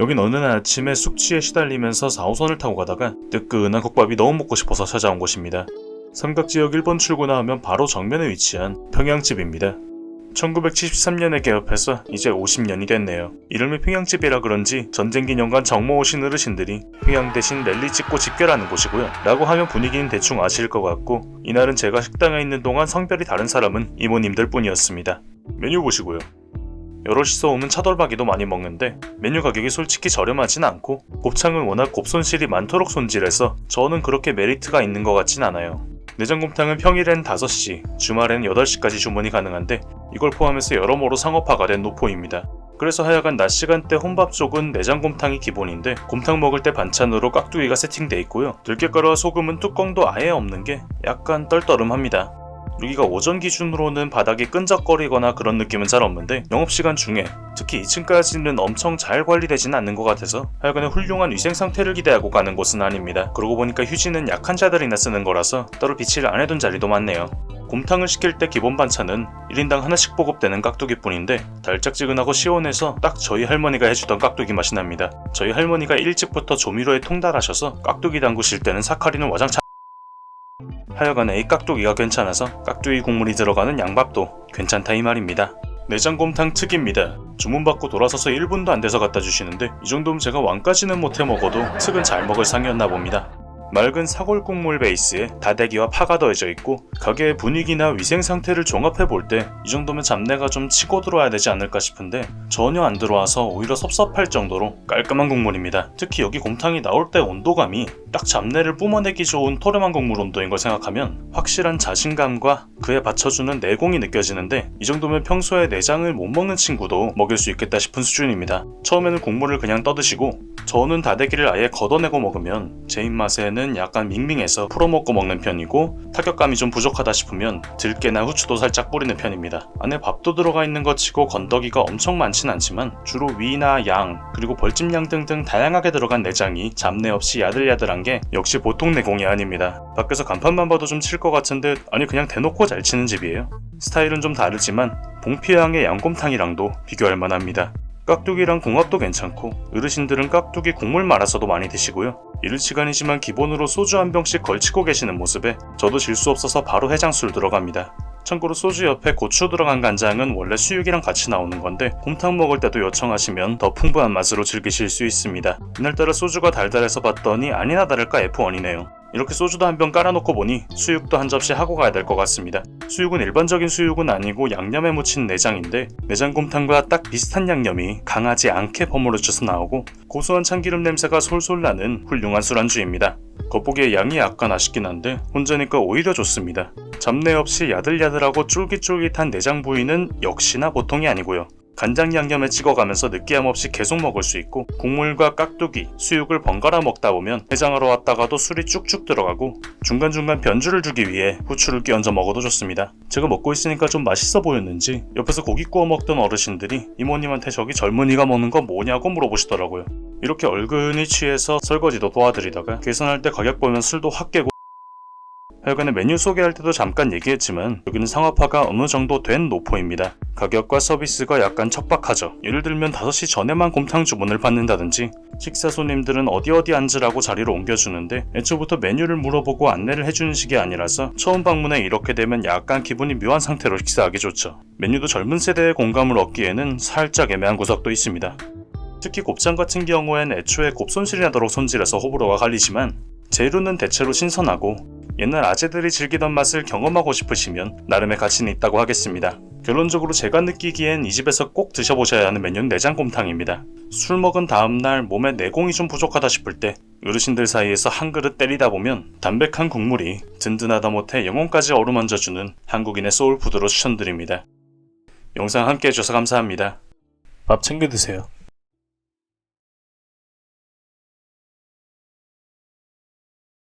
여긴 어느 날 아침에 숙취에 시달리면서 4호선을 타고 가다가 뜨끈한 국밥이 너무 먹고 싶어서 찾아온 곳입니다. 삼각지역 1번 출구나오면 바로 정면에 위치한 평양집입니다. 1973년에 개업해서 이제 50년이 됐네요. 이름이 평양집이라 그런지 전쟁 기념관 정모 오신 어르신들이 평양 대신 랠리 찍고 집결하는 곳이고요. 라고 하면 분위기는 대충 아실 것 같고 이날은 제가 식당에 있는 동안 성별이 다른 사람은 이모님들 뿐이었습니다. 메뉴 보시고요. 여럿이서 오면 차돌박이도 많이 먹는데 메뉴 가격이 솔직히 저렴하진 않고 곱창은 워낙 곱손실이 많도록 손질해서 저는 그렇게 메리트가 있는 것 같진 않아요. 내장곰탕은 평일엔 5시, 주말엔 8시까지 주문이 가능한데 이걸 포함해서 여러모로 상업화가 된 노포입니다. 그래서 하여간 낮 시간대 혼밥 쪽은 내장곰탕이 기본인데 곰탕 먹을 때 반찬으로 깍두기가 세팅돼 있고요. 들깨가루와 소금은 뚜껑도 아예 없는 게 약간 떨떠름합니다. 여기가 오전 기준으로는 바닥이 끈적거리거나 그런 느낌은 잘 없는데 영업시간 중에 특히 2층까지는 엄청 잘 관리되진 않는 것 같아서 하여간에 훌륭한 위생 상태를 기대하고 가는 곳은 아닙니다. 그러고 보니까 휴지는 약한 자들이나 쓰는 거라서 따로 비치를 안 해둔 자리도 많네요. 곰탕을 시킬 때 기본 반찬은 1인당 하나씩 보급되는 깍두기뿐인데 달짝지근하고 시원해서 딱 저희 할머니가 해주던 깍두기 맛이 납니다. 저희 할머니가 일찍부터 조미료에 통달하셔서 깍두기 담그실 때는 사카린은 와장창 하여간에 이 깍두기가 괜찮아서 깍두기 국물이 들어가는 양밥도 괜찮다 이 말입니다. 내장곰탕 특입니다. 주문받고 돌아서서 1분도 안 돼서 갖다 주시는데 이 정도면 제가 왕까지는 못해 먹어도 특은 잘 먹을 상이었나 봅니다. 맑은 사골 국물 베이스에 다대기와 파가 더해져 있고 가게의 분위기나 위생 상태를 종합해 볼 때 이 정도면 잡내가 좀 치고 들어와야 되지 않을까 싶은데 전혀 안 들어와서 오히려 섭섭할 정도로 깔끔한 국물입니다. 특히 여기 곰탕이 나올 때 온도감이 딱 잡내를 뿜어내기 좋은 토렴한 국물 온도인 걸 생각하면 확실한 자신감과 그에 받쳐주는 내공이 느껴지는데 이 정도면 평소에 내장을 못 먹는 친구도 먹일 수 있겠다 싶은 수준입니다. 처음에는 국물을 그냥 떠드시고 저는 다대기를 아예 걷어내고 먹으면 제 입맛에는 약간 밍밍해서 풀어먹고 먹는 편이고 타격감이 좀 부족하다 싶으면 들깨나 후추도 살짝 뿌리는 편입니다. 안에 밥도 들어가 있는 것 치고 건더기가 엄청 많진 않지만 주로 위나 양 그리고 벌집양 등등 다양하게 들어간 내장이 잡내 없이 야들야들한 게 역시 보통 내공이 아닙니다. 밖에서 간판만 봐도 좀 칠 것 같은데 아니 그냥 대놓고 잘 치는 집이에요. 스타일은 좀 다르지만 봉피향의 양곰탕이랑도 비교할 만합니다. 깍두기랑 궁합도 괜찮고 어르신들은 깍두기 국물 말아서도 많이 드시고요. 이른 시간이지만 기본으로 소주 한 병씩 걸치고 계시는 모습에 저도 질 수 없어서 바로 해장술 들어갑니다. 참고로 소주 옆에 고추 들어간 간장은 원래 수육이랑 같이 나오는 건데 곰탕 먹을 때도 요청하시면 더 풍부한 맛으로 즐기실 수 있습니다. 이날따라 소주가 달달해서 봤더니 아니나 다를까 F1이네요. 이렇게 소주도 한 병 깔아놓고 보니 수육도 한 접시 하고 가야 될 것 같습니다. 수육은 일반적인 수육은 아니고 양념에 묻힌 내장인데 내장곰탕과 딱 비슷한 양념이 강하지 않게 버무려져서 나오고 고소한 참기름 냄새가 솔솔 나는 훌륭한 술안주입니다. 겉보기에 양이 약간 아쉽긴 한데 혼자니까 오히려 좋습니다. 잡내 없이 야들야들하고 쫄깃쫄깃한 내장 부위는 역시나 보통이 아니고요. 간장 양념에 찍어가면서 느끼함 없이 계속 먹을 수 있고 국물과 깍두기, 수육을 번갈아 먹다 보면 해장하러 왔다가도 술이 쭉쭉 들어가고 중간중간 변주를 주기 위해 후추를 끼얹어 먹어도 좋습니다. 제가 먹고 있으니까 좀 맛있어 보였는지 옆에서 고기 구워 먹던 어르신들이 이모님한테 저기 젊은이가 먹는 거 뭐냐고 물어보시더라고요. 이렇게 얼근히 취해서 설거지도 도와드리다가 계산할 때 가격 보면 술도 확 깨고 하여간에 메뉴 소개할 때도 잠깐 얘기했지만 여기는 상업화가 어느 정도 된 노포입니다. 가격과 서비스가 약간 척박하죠. 예를 들면 5시 전에만 곰탕 주문을 받는다든지 식사 손님들은 어디 어디 앉으라고 자리를 옮겨주는데 애초부터 메뉴를 물어보고 안내를 해주는 식이 아니라서 처음 방문에 이렇게 되면 약간 기분이 묘한 상태로 식사하기 좋죠. 메뉴도 젊은 세대의 공감을 얻기에는 살짝 애매한 구석도 있습니다. 특히 곱창 같은 경우엔 애초에 곱손실이 나도록 손질해서 호불호가 갈리지만 재료는 대체로 신선하고 옛날 아재들이 즐기던 맛을 경험하고 싶으시면 나름의 가치는 있다고 하겠습니다. 결론적으로 제가 느끼기엔 이 집에서 꼭 드셔보셔야 하는 메뉴는 내장곰탕입니다. 술 먹은 다음날 몸에 내공이 좀 부족하다 싶을 때 어르신들 사이에서 한 그릇 때리다 보면 담백한 국물이 든든하다 못해 영혼까지 어루만져주는 한국인의 소울푸드로 추천드립니다. 영상 함께 해주셔서 감사합니다. 밥 챙겨 드세요.